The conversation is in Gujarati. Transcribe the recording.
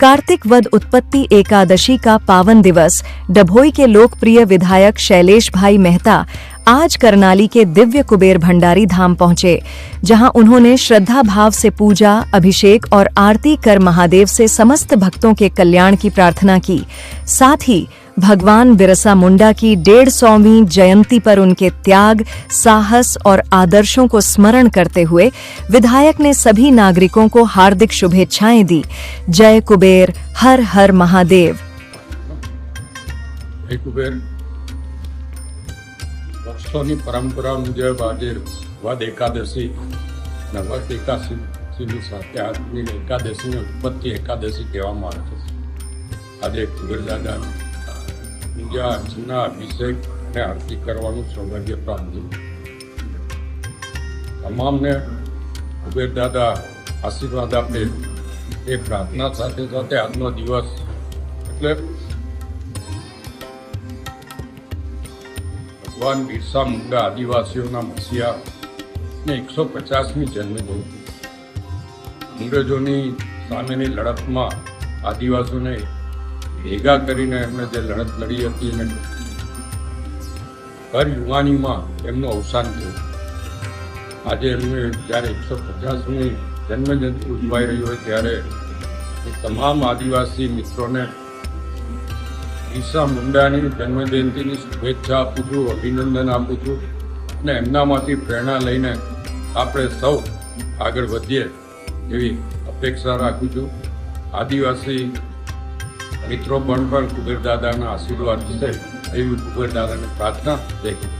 कार्तिक वद उत्पत्ति एकादशी का पावन दिवस, डभोई के लोकप्रिय विधायक शैलेश भाई मेहता आज करनाली के दिव्य कुबेर भंडारी धाम पहुँचे, जहाँ उन्होंने श्रद्धा भाव से पूजा, अभिषेक और आरती कर महादेव से समस्त भक्तों के कल्याण की प्रार्थना की। साथ ही भगवान बिरसा मुंडा की डेढ़ सौवीं जयंती पर उनके त्याग साहस और आदर्शों को स्मरण करते हुए विधायक ने सभी नागरिकों को हार्दिक शुभेच्छाएं दी जय कुबेर हर हर महादेव એ કુબેર વર્ષોની પરંપરા મુજબ આજે વદ એકાદશી અને વદ એકાદશીની સાથે આજની એકાદશીને ઉત્પત્તિ એકાદશી કહેવામાં આવે છે આજે કુબેર દાદા પૂજા અર્ચના અભિષેક અને આરતી કરવાનું સૌભાગ્ય પ્રાપ્ત થયું તમામને કુબેર દાદા આશીર્વાદ આપે એ પ્રાર્થના સાથે સાથે આજનો દિવસ એટલે ભગવાન બિરસા મુંડા આદિવાસીઓના મસીહા ને એકસો પચાસમી જન્મજયંતિ અંગ્રેજોની સામેની લડતમાં આદિવાસીઓને ભેગા કરીને એમને જે લડત લડી હતી એને ભર યુવાનીમાં એમનું અવસાન થયું. આજે એમને જ્યારે એકસો પચાસમી જન્મજયંતિ ઉજવાઈ રહી હોય ત્યારે એ તમામ આદિવાસી મિત્રોને ઈસા મુંડાની જન્મજયંતિની શુભેચ્છા આપું છું, અભિનંદન આપું છું અને એમનામાંથી પ્રેરણા લઈને આપણે સૌ આગળ વધીએ એવી અપેક્ષા રાખું છું. આદિવાસી મિત્રો પણ પણ કુબેર દાદાના આશીર્વાદ છે એવી કુબેર દાદાને પ્રાર્થના હિન્દ.